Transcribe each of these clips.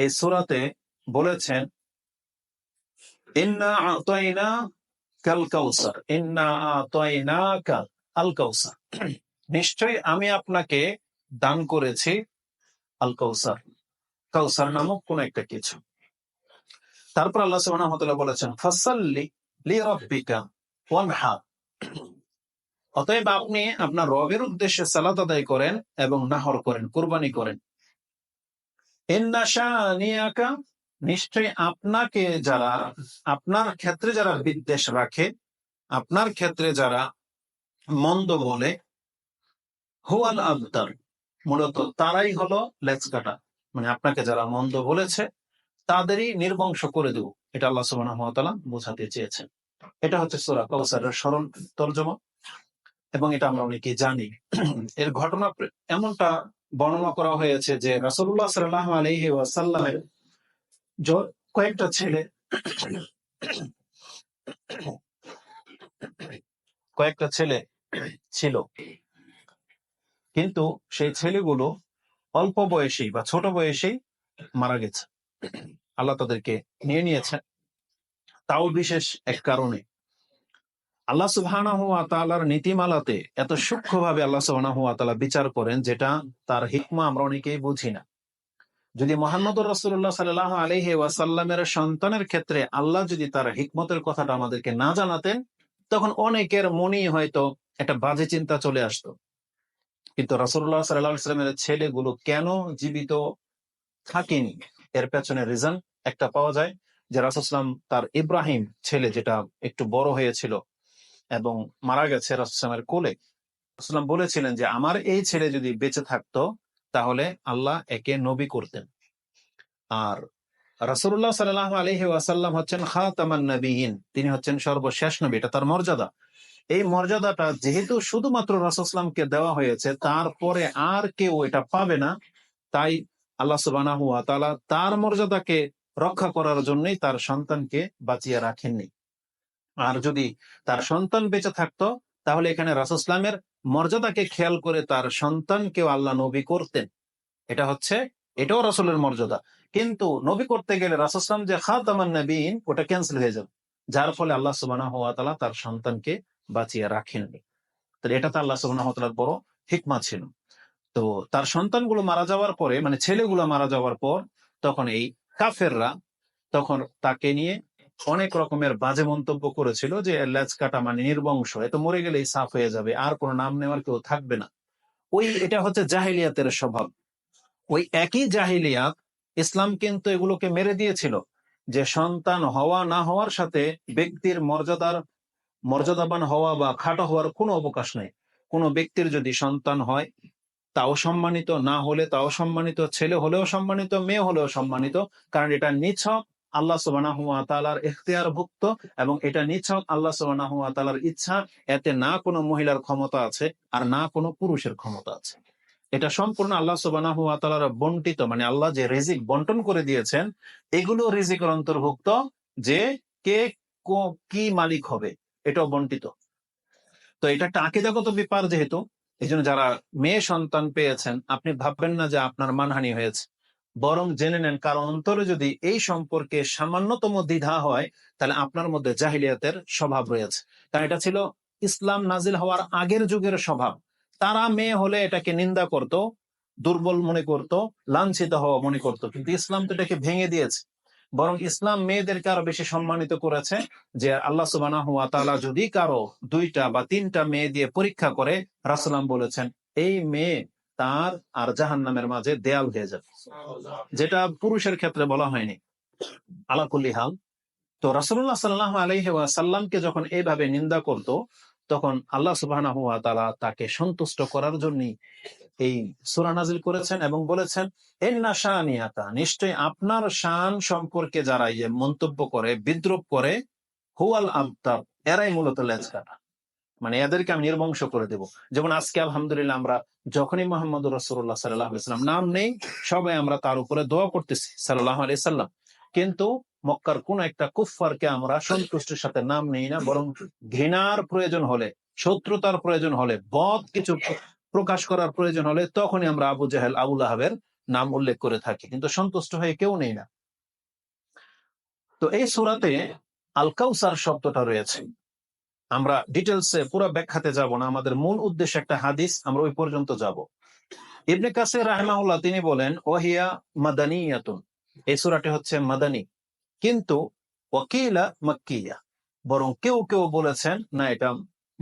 এই সুরাতে বলেছেন নিশ্চয়ই আমি আপনাকে দান করেছি আল কাউসার। কাউসার নামক কোন একটা কিছু। তারপর আল্লাহ তাআলা বলেছেন, ফাসাল্লি লি রাব্বিকা ওয়ানহার অতএব আপনি আপনার রবের উদ্দেশ্যে সালাত আদায় করেন এবং নাহর করেন, কুরবানি করেন। নিশ্চয়ই আপনাকে যারা, আপনার ক্ষেত্রে যারা বিদ্বেষ রাখে, আপনার ক্ষেত্রে যারা মন্দ বলে, হুয়াল আবদার, মূলত তারাই হলো লেজ কাটা মানে আপনাকে যারা মন্দ বলেছে, তাদেরই নির্বংশ করে দেব। এটা আল্লাহ ওয়া বোঝাতে চেয়েছেন। এটা হচ্ছে সোরা কাউসারের স্মরণ তর্জমা। এবং এটা আমরা অনেকেই জানি। এর ঘটনা এমনটা বর্ণনা করা হয়েছে যে রাসূলুল্লাহ সাল্লাল্লাহু আলাইহি ওয়াসাল্লামের কয়েকটা ছেলে কয়েকটা ছেলে ছিল। কিন্তু সেই ছেলেগুলো অল্প বয়সী বা ছোট বয়সেই মারা গেছে। আল্লাহ তাদেরকে নিয়ে নিয়েছেন তাও বিশেষ এক কারণে। আল্লাহ সুবহানাহু ওয়া তাআলার নীতিমালাতে এত সূক্ষ্মভাবে আল্লাহ সুবহানাহু ওয়া তাআলা বিচার করেন যেটা তার হিকমা আমরা অনেকেই বুঝি না। যদি মোহাম্মদ রাসূলুল্লাহ সাল্লাল্লাহু আলাইহি ওয়াসাল্লামের সন্তানের ক্ষেত্রে আল্লাহ যদি তার হিকমতের কথাটা আমাদেরকে না জানাতেন, তখন অনেকের মনেই হয়তো একটা বাজে চিন্তা চলে আসতো। কিন্তু রাসূলুল্লাহ সাল্লাল্লাহু আলাইহি সাল্লামের ছেলেগুলো কেন জীবিত থাকেনি? এর পেছনে রিজন একটা পাওয়া যায় যে রাসুসলাম তার ইব্রাহিম ছেলে যেটা একটু বড় হয়েছিল এবং মারা গেছে রাসুসলামের কোলে। রাসুসলাম বলেছিলেন যে, আমার এই ছেলে যদি বেঁচে থাকতো, তাহলে আল্লাহ একে নবী করতেন। আর রাসূলুল্লাহ সাল্লাল্লাহু আলাইহি ওয়াসাল্লাম হচ্ছেন খাতামান নবীন। তিনি হচ্ছেন সর্বশেষ নবী, এটা তার মর্যাদা। এই মর্যাদাটা যেহেতু শুধুমাত্র রাসূলুল্লাহকে দেওয়া হয়েছে, তারপরে আর কেউ এটা পাবে না। তাই আল্লাহ তাআলা তার মর্যাদাকে রক্ষা করার জন্যই তার সন্তানকে বাঁচিয়ে রাখেননি। আর যদি তার সন্তান বেঁচে থাকতো, তাহলে এখানে রাসুসলামের মর্যাদাকে খেয়াল করে তার সন্তানকেও আল্লাহ নবী করতেন। এটা হচ্ছে, এটাও রাসূলের মর্যাদা। কিন্তু নবী করতে গেলে রাসুসলাম যে খাতামান নবীন ওটা ক্যান্সেল হয়ে যাবে। যার ফলে আল্লাহ সুবহানাহু ওয়া তাআলা তার সন্তানকে বাঁচিয়ে রাখেননি তাহলে এটা তো আল্লাহ সুবহানাহু ওয়া বড় হিকমা ছিল। তো তার সন্তানগুলো মারা যাওয়ার পরে মানে ছেলেগুলো মারা যাওয়ার পর, তখন এই কাফেররা তখন তাকে নিয়ে অনেক রকমের বাজে মন্তব্য করেছিল যে লেজ কাটা মানে নির্বংশ এত মরে গেলেই সাফ হয়ে যাবে, আর কোনো নাম নেওয়ার কেউ থাকবে না। ওই, এটা হচ্ছে জাহিলিয়াতের স্বভাব। ওই একই জাহিলিয়াত ইসলাম কিন্তু এগুলোকে মেরে দিয়েছিল যে, সন্তান হওয়া না হওয়ার সাথে ব্যক্তির মর্যাদার, মর্যাদাবান হওয়া বা খাটো হওয়ার কোনো অবকাশ নেই। কোনো ব্যক্তির যদি সন্তান হয়, তাও সম্মানিত, না হলে তাও সম্মানিত, ছেলে হলেও সম্মানিত, মেয়ে হলেও সম্মানিত, কারণ এটা নিছক আল্লাহ সুবহানাহু ওয়া তাআলার এখতিয়ারভুক্ত এবং এটা নিছক আল্লাহ সুবহানাহু ওয়া ইচ্ছা, এতে না কোনো মহিলার ক্ষমতা আছে আর না কোনো পুরুষের ক্ষমতা আছে। এটা সম্পূর্ণ আল্লাহ সুবহানাহু ওয়া বন্টিত মানে আল্লাহ যে রিজিক বন্টন করে দিয়েছেন, এগুলো রিজিকের অন্তর্ভুক্ত যে কে কি মালিক হবে, এটাও বন্টিত। তো এটা একটা আকিদাগত ব্যাপার যেহেতু এই যারা মেয়ে সন্তান পেয়েছেন, আপনি ভাববেন না যে আপনার মানহানি হয়েছে। বরং জেনে নেন, কারণ অন্তরে যদি এই সম্পর্কে সামান্যতম দ্বিধা হয়, তাহলে আপনার মধ্যে জাহিলিয়াতের স্বভাব রয়েছে। কারণ এটা ছিল ইসলাম নাজিল হওয়ার আগের যুগের স্বভাব। তারা মেয়ে হলে এটাকে নিন্দা করত, দুর্বল মনে করত, লাঞ্ছিত হওয়া মনে করত, কিন্তু ইসলাম তো এটাকে ভেঙে দিয়েছে। বরং ইসলাম মেয়েদেরকে আরও বেশি সম্মানিত করেছে যে আল্লাহ সুবহানাহু ওয়া তাআলা যদি কারও দুইটা বা তিনটা মেয়ে দিয়ে পরীক্ষা করে রাসলাম বলেছেন, এই মেয়ে তার আর জাহান্নামের মাঝে দেয়াল হয়ে যাবে। যেটা পুরুষের ক্ষেত্রে বলা হয়নি। আলাকুল্লি হাল। তো রাসূলুল্লাহ সাল্লাল্লাহু আলাইহি ওয়াসাল্লামকে যখন এইভাবে নিন্দা করত তখন আল্লাহ তাআলা তাকে সন্তুষ্ট করার জন্য এই সূরা নাজিল করেছেন এবং বলেছেন ইন্না শানিয়াতা নিশ্চয়ই আপনার শান সম্পর্কে যারা এই যে মন্তব্য করে বিদ্রুপ করে হুয়াল আবতার এরাই মূলত লেজ কাটা মানে এদেরকে আমি নির্বংশ করে দেব। যেমন আজকে আলহামদুলিল্লাহ আমরা যখনই মোহাম্মদ রসুল্লাহ সাল্লাহ ইসলাম নাম নেই, সবাই আমরা তার উপরে দোয়া করতেছি সাল্লাহ আলাই সাল্লাম কিন্তু মক্কার কোন একটা কুফফারকে আমরা সন্তুষ্টির সাথে নাম নেই না, বরং ঘৃণার প্রয়োজন হলে, শত্রুতার প্রয়োজন হলে, বদ কিছু প্রকাশ করার প্রয়োজন হলে তখনই আমরা আবু জাহেল আবুল আহাবের নাম উল্লেখ করে থাকি। কিন্তু সন্তুষ্ট হয়ে কেউ নেই না। তো এই সুরাতে আল কাউসার শব্দটা রয়েছে। আমরা ডিটেলসে পুরো ব্যাখ্যাতে যাব না। আমাদের মূল উদ্দেশ্য একটা হাদিস, আমরা ওই পর্যন্ত যাব। ইবনে কাসির রাহমাহুল্লাহ তিনি বলেন, ওহিয়া মাদানিয়াতুন। এই সূরাটি হচ্ছে মাদানী। কিন্তু ওয়াকিলা মাক্কিয়া। বরং কেউ কেউ বলেছেন, না, এটা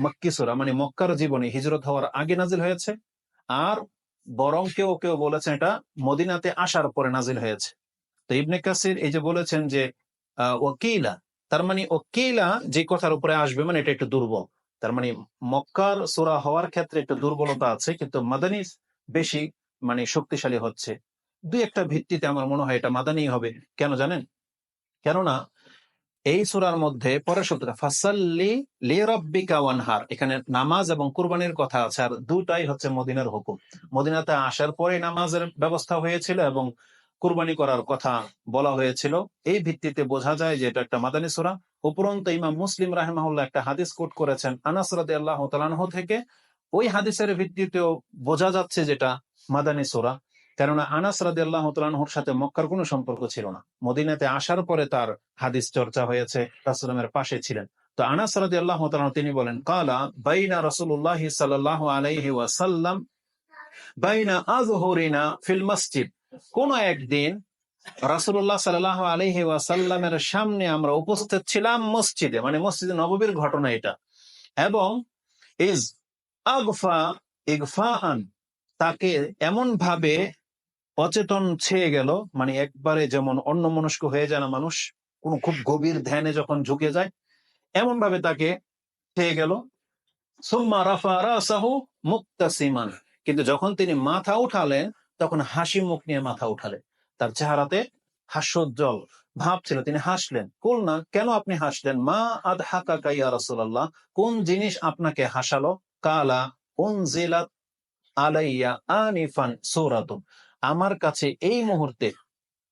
মক্কি সূরা। মানে মক্কার জীবনে হিজরত হওয়ার আগে নাজিল হয়েছে। আর বরং কেউ কেউ বলেছেন, এটা মদিনাতে আসার পরে নাজিল হয়েছে। তো ইবনে কাসির এই যে বলেছেন যে ওয়াকিলা তার মানে ওকিলা যে কথার উপরে আসবে মানে এটা একটু দুর্বল। তার মানে মক্কার সুরা হওয়ার ক্ষেত্রে একটু দুর্বলতা আছে, কিন্তু মাদানী বেশি মানে শক্তিশালী হচ্ছে। দুই একটা ভিত্তিতে আমার মনে হয় এটা মাদানি হবে। কেন জানেন? কেননা এই সুরার মধ্যে পরের শব্দটা ফাসাল্লি লি রাব্বিকা ওয়ানহার, এখানে নামাজ এবং কুরবানির কথা আছে, আর দুটাই হচ্ছে মদিনার হুকুম। মদিনাতে আসার পরে নামাজের ব্যবস্থা হয়েছিল এবং কুরবানি করার কথা বলা হয়েছিল। এই ভিত্তিতে বোঝা যায় যে এটা একটা মাদানী সুরা। উপরন্ত ইমাম মুসলিম রাহেমাহুল্লাহ একটা হাদিস কোট করেছেন আনাস রাদিয়াল্লাহু তাআলাহ থেকে। ওই হাদিসের ভিত্তিতেও বোঝা যাচ্ছে যেটা মাদানী সুরা। কেননা আনাস রাদিয়াল্লাহু তাআলার সাথে মক্কার কোনো সম্পর্ক ছিল না। মদিনাতে আসার পরে তার হাদিস চর্চা হয়েছে, রাসূলের পাশে ছিলেন। তো আনাস রাদিয়াল্লাহু তাআলা তিনি বলেন, কালা বাইনা রাসূলুল্লাহি সাল্লাল্লাহু আলাইহি ওয়াসাল্লাম বাইনা আযহুরিনা ফিল মসজিদ। কোন একদিন রাসূলুল্লাহ সাল্লাল্লাহু আলাইহি ওয়াসাল্লামের সামনে আমরা উপস্থিত ছিলাম মসজিদে মানে মসজিদে নববীর ঘটনা এটা। এবং ইজ আগফা ইগফাআন, তাকে এমন ভাবে অচেতন ছেয়ে গেল মানে একবারে যেমন অন্য মনস্ক হয়ে যায় না মানুষ, কোন খুব গভীর ধ্যানে যখন ঝুঁকে যায় এমন ভাবে তাকে ছেয়ে গেল। সুম্মা রাফা রাসাহু মুক্তাসিমান, কিন্তু যখন তিনি মাথা উঠালেন তখন হাসি মুখ নিয়ে মাথা উঠালেন। তার চেহারাতে হাস্যোজ্জ্বল ভাব ছিল। তিনি হাসলেন। কুল না, কেন আপনি হাসলেন? মা আদ হাকা কাইয়া রাসূলুল্লাহ, কোন জিনিস আপনাকে হাসালো? কালা উনজিলাত আলাইয়া আনিফান সূরাতুন। আমার কাছে এই মুহূর্তে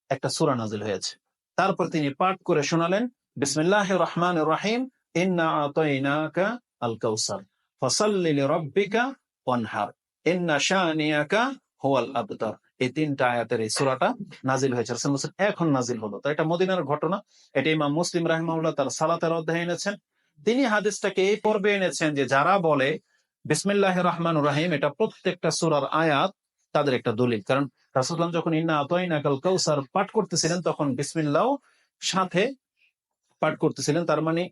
একটা সূরা নাজিল হয়েছে। তারপর তিনি পাঠ করে শোনালেন, বিসমিল্লাহির রহমানির রহিম, ইন্না আতাইনাকা আল কাউসার ফাসাল্লি লিরাব্বিকা ওয়ানহার, ইন্না শানিয়াকা হুয়াল আবতার এই তিনটা আয়াতের এই সূরাটা নাজিল হয়েছে। রাসূল বলেছেন, এখন নাজিল হলো। তো এটা মদিনার ঘটনা। এটা ইমাম মুসলিম রাহিমাহুল্লাহ তার সালাতের অধ্যায়ে এনেছেন। তিনি হাদিসটাকে এই পর্বে এনেছেন যে যারা বলে বিসমিল্লাহ রহমান রাহিম এটা প্রত্যেকটা সূরার আয়াত তাদের একটা দলিল। কারণ রাসূলুল্লাহ যখন ইন্না আতাইনা কাল কাউসার পাঠ করতেছিলেন তখন বিসমিল্লাহ সাথে পাঠ করতেছিলেন। তার মানে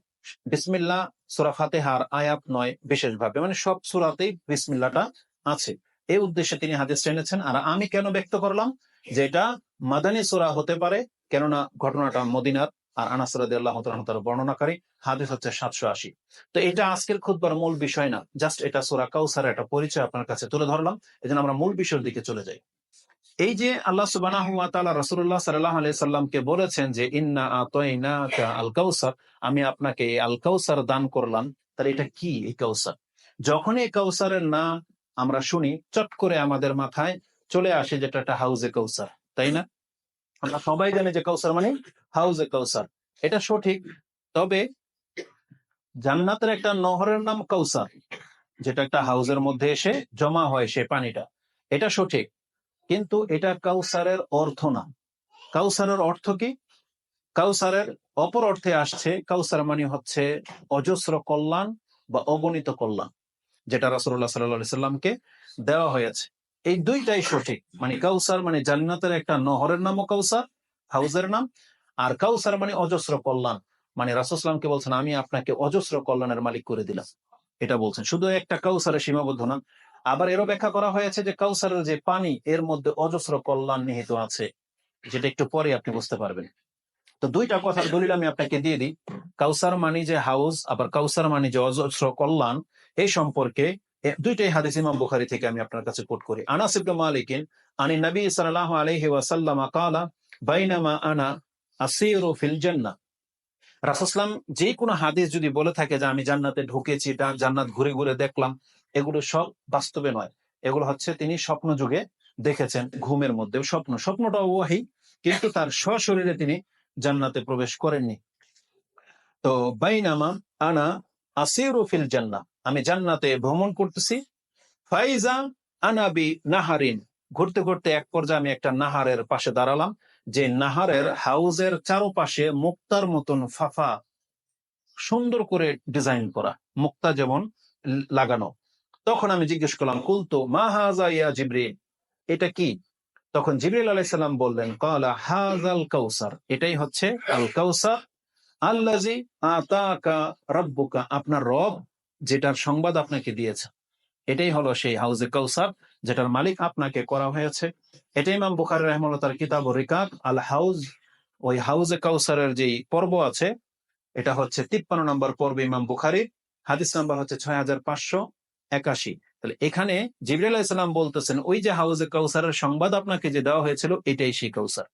বিসমিল্লাহ সূরা ফাতিহার আয়াত নয় বিশেষভাবে। মানে সব সূরাতেই বিসমিল্লাহটা আছে। এই উদ্দেশ্যে তিনি হাদিস এনেছেন আর আমি কেন ব্যক্ত করলাম? যে এটা মাদানী সূরা হতে পারে, কেননা ঘটনাটা মদিনার, আর আনাস রাদিয়াল্লাহু তাআলা তার বর্ণনাকারী। হাদিস হচ্ছে সাতশো আশি। তো এটা আজকের খুতবার মূল বিষয় না, জাস্ট এটা সূরা কাউসার একটা পরিচয় আপনার কাছে তুলে ধরলাম, এজন্য আমরা মূল বিষয়ের দিকে চলে যাই। এই যে আল্লাহ রাসূলুল্লাহ সাল্লাল্লাহু আলাইহি সাল্লামকে বলেছেন যে, ইন্না আতাইনাকা আল কাউসার আমি আপনাকে এই আল কাউসার দান করলাম। তাহলে এটা কি এই কাউসার? যখন এই কাউসারের নাম আমরা শুনি, চট করে আমাদের মাথায় চলে আসে যেটা একটা হাউজে কৌসার তাই না? আমরা সবাই জানি যে কাউসার মানে হাউজে কাউসার এটা সঠিক, তবে জান্নাতের একটা নহরের নাম কৌসার যেটা একটা হাউজের মধ্যে এসে জমা হয় সে পানিটা। এটা সঠিক, কিন্তু এটা কাউসারের অর্থ না। কাউসারের অর্থ কি? কাউসারের অপর অর্থে আসছে কাউসার মানে হচ্ছে অজস্র কল্যাণ বা অগণিত কল্যাণ। যেটা রাসূলুল্লাহ সাল্লাল্লাহু আলাইহি সাল্লামকে দেওয়া হয়েছে। এই দুইটাই সঠিক। মানে কাউসার মানে জান্নাতের একটা নহরের নামও কাউসার হাউজের নাম, আর কাউসার মানে অজস্র কল্যাণ। মানে রাসুসলামকে বলছেন, আমি আপনাকে অজস্র কল্যাণের মালিক করে দিলাম। এটা বলছেন। শুধু একটা কাউসারে সীমাবদ্ধ না, আবার এরও ব্যাখ্যা করা হয়েছে যে কাউসারের যে পানি, এর মধ্যে অজস্র কল্যাণ নিহিত আছে, যেটা একটু পরে আপনি বুঝতে পারবেন। তো দুইটা কথার দলিল আমি আপনাকে দিয়ে দিই। কাউসার মানি যে হাউস, আবার কাউসার মানি যে অজস্র কল্যাণ এই সম্পর্কে এ দুইটাই হাদিস ইমাম বুখারী থেকে আমি আপনার কাছে কোট করি আনাস ইবনে মালিকিন আনি নবী সাল্লাল্লাহু আলাইহি ওয়াসাল্লাম قال বাইনামা আনা আসিরু ফিল জান্নাহ রাসূলুল্লাহ যে কোনো হাদিস যদি বলে থাকে যে আমি জান্নাতে ঢুকেছি দা- জান্নাত ঘুরে ঘুরে দেখলাম এগুলো সব বাস্তবে নয় এগুলো হচ্ছে তিনি স্বপ্ন যুগে দেখেছেন ঘুমের মধ্যে স্বপ্ন স্বপ্নটাও ওয়াহি কিন্তু তার সশরীরে তিনি জান্নাতে প্রবেশ করেননি তো বাইনামা আনা আসিরু ফিল জান্না আমি জান্নাতে ভ্রমণ করতেছি। ফাইজা আনাবি নাহারিন। ঘুরতে ঘুরতে এক পর্যায়ে আমি একটা নাহারের পাশে দাঁড়ালাম। যে নাহারের হাউজের চারপাশে মুক্তার মতন ফাফা সুন্দর করে ডিজাইন করা, মুক্তা যেমন লাগানো। তখন আমি জিজ্ঞেস করলাম, কুলতো মা হাজা ইয়া জিব্রিল? এটা কি? তখন জিবরিল আলাইসাল্লাম বললেন, কালা হাজাল কাউসার। এটাই হচ্ছে আল কাউসার আল্লাজি আতাকা রব্বুকা, আপনার রব যেটার সংবাদ আপনাকে দিয়েছে। এটাই হলো সেই হাউজে কাউসার যেটার মালিক আপনাকে করা হয়েছে। এটাই ইমাম বুখারি রহমুল্লাহ তার কিতাব রিকাব, আল হাউজ, ওই হাউজে কাউসারের যেই পর্ব আছে, এটা হচ্ছে তিপ্পান্ন নম্বর পর্ব ইমাম বুখারি, হাদিস নাম্বার হচ্ছে ছয় হাজার পাঁচশো একাশি। তাহলে এখানে জিবরাল ইসলাম বলতেছেন, ওই যে হাউজে কাউসারের সংবাদ আপনাকে যে দেওয়া হয়েছিল, এটাই সেই কাউসার